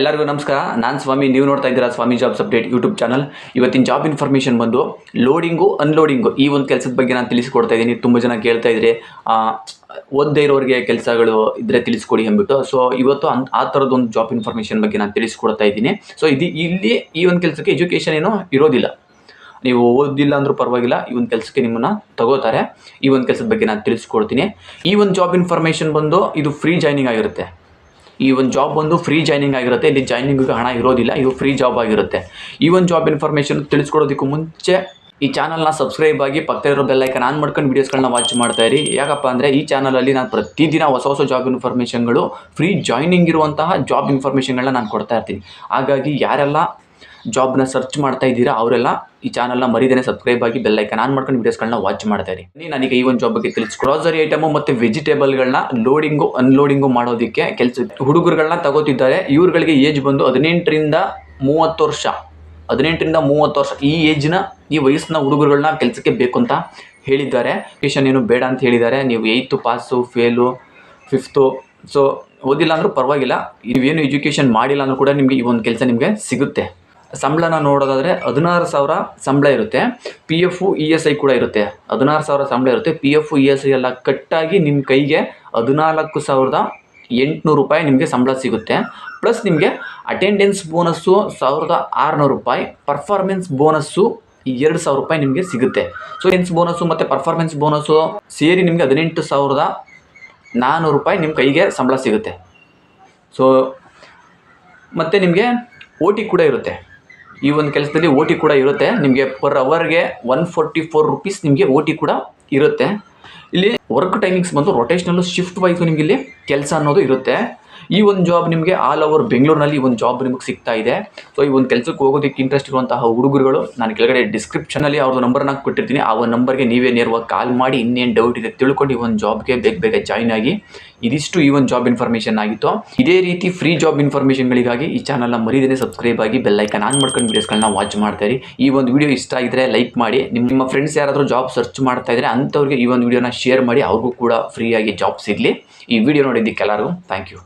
ಎಲ್ಲರಿಗೂ ನಮಸ್ಕಾರ. ನಾನು ಸ್ವಾಮಿ, ನೀವು ನೋಡ್ತಾ ಇದ್ದೀರಾ ಸ್ವಾಮಿ ಜಾಬ್ಸ್ ಅಪ್ಡೇಟ್ ಯೂಟ್ಯೂಬ್ ಚಾನಲ್ ಇವತ್ತಿನ ಜಾಬ್ ಇನ್ಫಾರ್ಮೇಷನ್ ಬಂದು ಲೋಡಿಂಗು ಅನ್ಲೋಡಿಂಗು ಈ ಒಂದು ಕೆಲಸದ ಬಗ್ಗೆ ನಾನು ತಿಳಿಸ್ಕೊಡ್ತಾ ಇದ್ದೀನಿ. ತುಂಬ ಜನ ಕೇಳ್ತಾ ಇದ್ರೆ ಓದದೇ ಇರೋರಿಗೆ ಕೆಲಸಗಳು ಇದ್ರೆ ತಿಳಿಸ್ಕೊಡಿ ಅಂದ್ಬಿಟ್ಟು. ಸೊ ಇವತ್ತು ಅನ್, ಆ ಥರದ ಒಂದು ಜಾಬ್ ಇನ್ಫಾರ್ಮೇಷನ್ ಬಗ್ಗೆ ನಾನು ತಿಳಿಸ್ಕೊಡ್ತಾ ಇದ್ದೀನಿ. ಸೊ ಇದು ಇಲ್ಲಿ ಈ ಒಂದು ಕೆಲಸಕ್ಕೆ ಎಜುಕೇಷನ್ ಏನೋ ಇರೋದಿಲ್ಲ. ನೀವು ಓದಿಲ್ಲ ಅಂದರೂ ಪರವಾಗಿಲ್ಲ, ಈ ಒಂದು ಕೆಲಸಕ್ಕೆ ನಿಮ್ಮನ್ನು ತಗೋತಾರೆ. ಈ ಒಂದು ಕೆಲಸದ ಬಗ್ಗೆ ನಾನು ತಿಳಿಸ್ಕೊಡ್ತೀನಿ. ಈ ಒಂದು ಜಾಬ್ ಇನ್ಫಾರ್ಮೇಷನ್ ಬಂದು ಇದು ಫ್ರೀ ಜಾಯ್ನಿಂಗ್ ಆಗಿರುತ್ತೆ. ಈ ಒಂದು ಜಾಬ್ ಬಂದು ಫ್ರೀ ಜಾಯ್ನಿಂಗ್ ಆಗಿರುತ್ತೆ. ಇಲ್ಲಿ ಜಾಯ್ನಿಂಗಿಗೆ ಹಣ ಇರೋದಿಲ್ಲ, ಇದು ಫ್ರೀ ಜಾಬ್ ಆಗಿರುತ್ತೆ. ಈ ಒಂದು ಜಾಬ್ ಇನ್ಫಾರ್ಮೇಷನ್ ತಿಳಿಸ್ಕೊಡೋದಕ್ಕೂ ಮುಂಚೆ ಈ ಚಾನಲ್ನ ಸಬ್ಸ್ಕ್ರೈಬ್ ಆಗಿ ಪಕ್ಕದಲ್ಲಿರೋ ಬೆಲ್ಲೈಕನ್ ಆನ್ ಮಾಡ್ಕೊಂಡು ವೀಡಿಯೋಸ್ಗಳನ್ನ ವಾಚ್ ಮಾಡ್ತಾ ಇರಿ. ಯಾಕಪ್ಪ ಅಂದರೆ ಈ ಚಾನಲಲ್ಲಿ ನಾನು ಪ್ರತಿದಿನ ಹೊಸ ಹೊಸ ಜಾಬ್ ಇನ್ಫಾರ್ಮೇಷನ್ಗಳು ಫ್ರೀ ಜಾಯ್ನಿಂಗ್ ಇರುವಂತಹ ಜಾಬ್ ಇನ್ಫಾರ್ಮೇಷನ್ಗಳನ್ನ ನಾನು ಕೊಡ್ತಾ ಇರ್ತೀನಿ. ಹಾಗಾಗಿ ಯಾರೆಲ್ಲ ಜಾಬ್ನ ಸರ್ಚ್ ಮಾಡ್ತಾ ಇದ್ದೀರಾ, ಅವರೆಲ್ಲ ಈ ಚಾನಲ್ನ ಮರಿದೇನೆ ಸಬ್ಸ್ಕ್ರೈಬ್ ಆಗಿ ಬೆಲ್ಲೈಕನ್ ಆನ್ ಮಾಡ್ಕೊಂಡು ವೀಡಿಯೋಸ್ಗಳನ್ನ ವಾಚ್ ಮಾಡ್ತಾ ಇರಿ. ನನಗೆ ಈ ಒಂದು ಜಾಬ್ ಬಗ್ಗೆ ತಿಳಿಸ್ ಗ್ರೋಸರಿ ಐಟಮು ಮತ್ತು ವೆಜಿಟೇಬಲ್ಗಳನ್ನ ಲೋಡಿಂಗು ಅನ್ಲೋಡಿಂಗು ಮಾಡೋದಕ್ಕೆ ಕೆಲಸ ಹುಡುಗರುಗಳನ್ನ ತಗೋತಿದ್ದಾರೆ. ಇವ್ರುಗಳಿಗೆ ಏಜ್ ಬಂದು ಹದಿನೆಂಟರಿಂದ ಮೂವತ್ತು ವರ್ಷ. ಹದಿನೆಂಟರಿಂದ ಮೂವತ್ತು ವರ್ಷ. ಈ ಏಜ್ನ ಈ ವಯಸ್ಸಿನ ಹುಡುಗರುಗಳನ್ನ ಕೆಲಸಕ್ಕೆ ಬೇಕು ಅಂತ ಹೇಳಿದ್ದಾರೆ. ಟ್ಯೂಷನ್ ಏನು ಬೇಡ ಅಂತ ಹೇಳಿದ್ದಾರೆ. ನೀವು eighth pass fail fifth so ಓದಿಲ್ಲ ಅಂದರೂ ಪರವಾಗಿಲ್ಲ. ನೀವೇನು ಎಜುಕೇಷನ್ ಮಾಡಿಲ್ಲ ಅಂದರೂ ಕೂಡ ನಿಮಗೆ ಈ ಒಂದು ಕೆಲಸ ನಿಮಗೆ ಸಿಗುತ್ತೆ. ಸಂಬಳನ ನೋಡೋದಾದರೆ ಹದಿನಾರು ಸಾವಿರ ಸಂಬಳ ಇರುತ್ತೆ. P F E S I ಕೂಡ ಇರುತ್ತೆ. ಹದಿನಾರು ಸಾವಿರ ಸಂಬಳ ಇರುತ್ತೆ. P F E S I ಎಲ್ಲ ಕಟ್ಟಾಗಿ ನಿಮ್ಮ ಕೈಗೆ ಹದಿನಾಲ್ಕು ಸಾವಿರದ ಎಂಟುನೂರು ರೂಪಾಯಿ ನಿಮಗೆ ಸಂಬಳ ಸಿಗುತ್ತೆ. ಪ್ಲಸ್ ನಿಮಗೆ ಅಟೆಂಡೆನ್ಸ್ ಬೋನಸ್ಸು ಸಾವಿರದ ಆರುನೂರು ರೂಪಾಯಿ ಪರ್ಫಾರ್ಮೆನ್ಸ್ ಬೋನಸ್ಸು ಎರಡು ಸಾವಿರ ರೂಪಾಯಿ ನಿಮಗೆ ಸಿಗುತ್ತೆ. ಸೊ ಎನ್ಸ್ ಬೋನಸ್ಸು ಮತ್ತು ಪರ್ಫಾರ್ಮೆನ್ಸ್ ಬೋನಸ್ಸು ಸೇರಿ ನಿಮಗೆ ಹದಿನೆಂಟು ಸಾವಿರದ ನಾನ್ನೂರು ರೂಪಾಯಿ ನಿಮ್ಮ ಕೈಗೆ ಸಂಬಳ ಸಿಗುತ್ತೆ. ಸೊ ಮತ್ತು ನಿಮಗೆ ಓ ಟಿ ಕೂಡ ಇರುತ್ತೆ. ಈ ಒಂದು ಕೆಲಸದಲ್ಲಿ ಓ ಕೂಡ ಇರುತ್ತೆ. ನಿಮಗೆ ಪರ್ ಅವರ್ಗೆ ಒನ್ ಫೋರ್ಟಿ ಫೋರ್ ರುಪೀಸ್ ನಿಮಗೆ ಓ ಕೂಡ ಇರುತ್ತೆ. ಇಲ್ಲಿ ವರ್ಕ್ ಟೈಮಿಂಗ್ಸ್ ಬಂದು ರೊಟೇಷ್ನಲ್ಲು ಶಿಫ್ಟ್ ವೈಸು ನಿಮಗೆ ಇಲ್ಲಿ ಕೆಲಸ ಅನ್ನೋದು ಇರುತ್ತೆ. ಈ ಒಂದು ಜಾಬ್ ನಿಮಗೆ ಆಲ್ ಓವರ್ ಬೆಂಗಳೂರಿನಲ್ಲಿ ಒಂದು ಜಾಬ್ ನಿಮಗೆ ಸಿಗ್ತಾ ಇದೆ. ಸೊ ಈ ಒಂದು ಕೆಲಸಕ್ಕೆ ಹೋಗೋದಕ್ಕೆ ಇಂಟ್ರೆಸ್ಟ್ ಇರುವಂತಹ ಹುಡುಗರುಗಳು, ನಾನು ಕೆಳಗಡೆ ಡಿಸ್ಕ್ರಿಪ್ಷನಲ್ಲಿ ಅವ್ರದ್ದು ನಂಬರ್ನ ಕೊಟ್ಟಿರ್ತೀನಿ. ಆ ಒಂದು ನಂಬರ್ಗೆ ನೀವೇ ನೇರವಾಗಿ ಕಾಲ್ ಮಾಡಿ, ಇನ್ನೇನು ಡೌಟ್ ಇದೆ ತಿಳ್ಕೊಂಡು ಈ ಒಂದು ಜಾಬ್ಗೆ ಬೇಗ ಬೇಗ ಜಾಯ್ನ್ ಆಗಿ. ಇದಿಷ್ಟು ಈ ಒಂದು ಜಾಬ್ ಇನ್ಫಾರ್ಮೇಷನ್ ಆಗಿತ್ತು. ಇದೇ ರೀತಿ ಫ್ರೀ ಜಾಬ್ ಇನ್ಫಾರ್ಮೇಷನ್ಗಳಿಗಾಗಿ ಈ ಚಾನಲ್ನ ಮರಿದೇನೆ ಸಬ್ಸ್ಕ್ರೈಬ್ ಆಗಿ ಬೆಲ್ಲೈಕನ್ ಆನ್ ಮಾಡ್ಕೊಂಡು ವೀಡಿಯೋಸ್ಗಳನ್ನ ವಾಚ್ ಮಾಡ್ತಾರೆ ಈ ಒಂದು ವಿಡಿಯೋ ಇಷ್ಟ ಆಗಿದ್ರೆ ಲೈಕ್ ಮಾಡಿ. ನಿಮ್ಮ ಫ್ರೆಂಡ್ಸ್ ಯಾರಾದರೂ ಜಾಬ್ ಸರ್ಚ್ ಮಾಡ್ತಾ ಇದ್ರೆ ಅಂಥವ್ರಿಗೆ ಈ ಒಂದು ವಿಡಿಯೋನ ಶೇರ್ ಮಾಡಿ, ಅವ್ರಿಗೂ ಕೂಡ ಫ್ರೀಯಾಗಿ ಜಾಬ್ ಸಿಗಲಿ. ಈ ವಿಡಿಯೋ ನೋಡಿದ್ದಕ್ಕೆ ಎಲ್ಲರಿಗೂ ಥ್ಯಾಂಕ್ ಯು